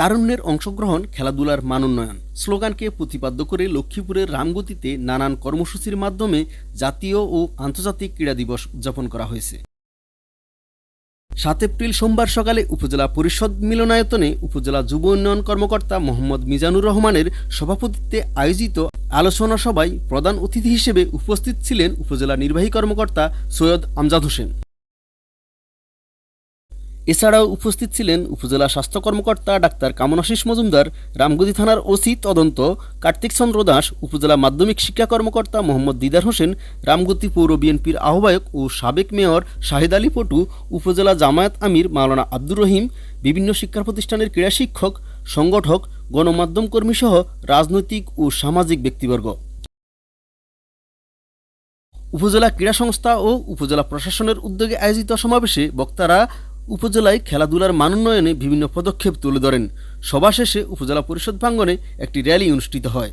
তারুণ্যের অংশগ্রহণ, খেলাধুলার মানোন্নয়ন স্লোগানকে প্রতিপাদ্য করে লক্ষ্মীপুরের রামগতিতে নানান কর্মসূচির মাধ্যমে জাতীয় ও আন্তর্জাতিক ক্রীড়া দিবস উদযাপন করা হয়েছে। সাত এপ্রিল সোমবার সকালে উপজেলা পরিষদ মিলনায়তনে উপজেলা যুব উন্নয়ন কর্মকর্তা মোহাম্মদ মিজানুর রহমানের সভাপতিত্বে আয়োজিত আলোচনা সভায় প্রধান অতিথি হিসেবে উপস্থিত ছিলেন উপজেলা নির্বাহী কর্মকর্তা সৈয়দ আমজাদ হোসেন। এছাড়াও উপস্থিত ছিলেন উপজেলা স্বাস্থ্য কর্মকর্তা ডাক্তার কামনাশিস মজুমদার রামগতি থানার ওসি তদন্ত, কার্তিক চন্দ্র দাস, উপজেলা মাধ্যমিক শিক্ষা কর্মকর্তা মোহাম্মদ দিদার হোসেন, রামগতি পৌর বিএনপির আহ্বায়ক ও সাবেক মেয়র শাহিদ আলী পটু, উপজেলা জামায়াত আমির মাওলানা আব্দুর রহিম, বিভিন্ন শিক্ষা প্রতিষ্ঠানের ক্রীড়া শিক্ষক, সংগঠক, গণমাধ্যম কর্মীসহ রাজনৈতিক ও সামাজিক ব্যক্তিবর্গ। উপজেলা ক্রীড়া সংস্থা ও উপজেলা প্রশাসনের উদ্যোগে আয়োজিত সমাবেশে বক্তারা উপজেলায় খেলাধুলার মানোন্নয়নে বিভিন্ন পদক্ষেপ তুলে ধরেন। সভা শেষে উপজেলা পরিষদ প্রাঙ্গণে একটি র্যালি অনুষ্ঠিত হয়।